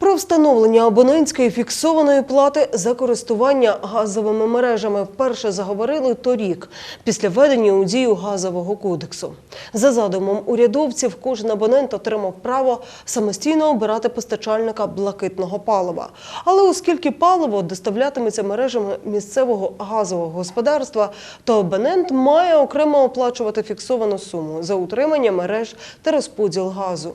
Про встановлення абонентської фіксованої плати за користування газовими мережами вперше заговорили торік після введення у дію газового кодексу. За задумом урядовців, кожен абонент отримав право самостійно обирати постачальника блакитного палива. Але оскільки паливо доставлятиметься мережами місцевого газового господарства, то абонент має окремо оплачувати фіксовану суму за утримання мереж та розподіл газу.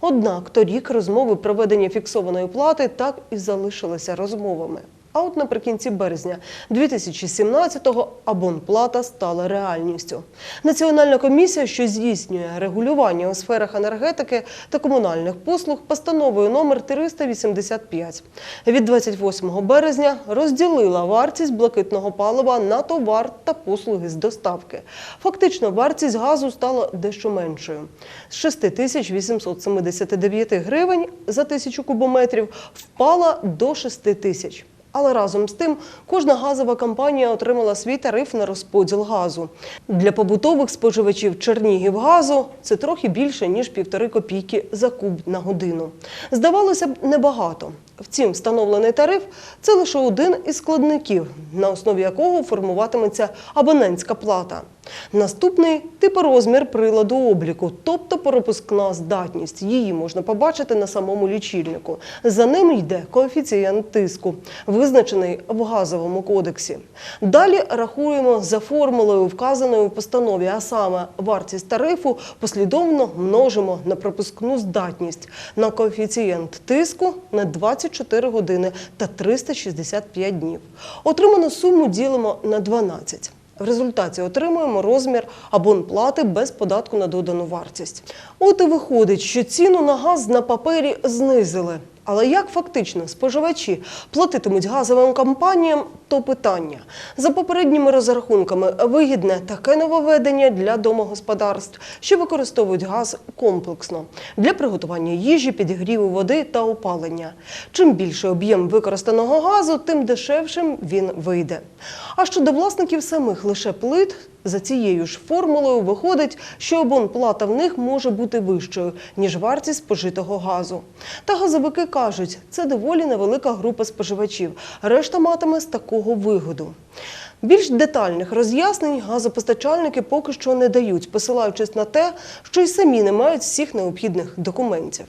Однак торік розмови про ведення фіксованої плати так і залишилися розмовами. А от наприкінці березня 2017-го абонплата стала реальністю. Національна комісія, що здійснює регулювання у сферах енергетики та комунальних послуг, постановою номер 385 від 28 березня розділила вартість блакитного палива на товар та послуги з доставки. Фактично, вартість газу стала дещо меншою з 6879 гривень за тисячу кубометрів впала до 6 тисяч. Але разом з тим кожна газова компанія отримала свій тариф на розподіл газу. Для побутових споживачів Чернігівгазу це трохи більше ніж півтори копійки за куб на годину. Здавалося б, небагато. Втім, встановлений тариф це лише один із складників, на основі якого формуватиметься абонентська плата. Наступний типорозмір приладу обліку, тобто пропускна здатність. Її можна побачити на самому лічильнику. За ним йде коефіцієнт тиску, визначений в газовому кодексі. Далі рахуємо за формулою, вказаною в постанові, а саме вартість тарифу послідовно множимо на пропускну здатність на коефіцієнт тиску на 24 години та 365 днів. Отриману суму ділимо на 12. В результаті отримуємо розмір абонплати без податку на додану вартість. От і виходить, що ціну на газ на папері знизили. Але як фактично споживачі платитимуть газовим компаніям, то питання. За попередніми розрахунками, вигідне таке нововведення для домогосподарств, що використовують газ комплексно для приготування їжі, підігріву води та опалення. Чим більше об'єм використаного газу, тим дешевшим він вийде. А щодо власників самих лише плит, за цією ж формулою виходить, що абонплата в них може бути вищою, ніж вартість спожитого газу. Та газовики кажуть, це доволі невелика група споживачів. Решта матиме з такого вигоду. Більш детальних роз'яснень газопостачальники поки що не дають, посилаючись на те, що й самі не мають всіх необхідних документів.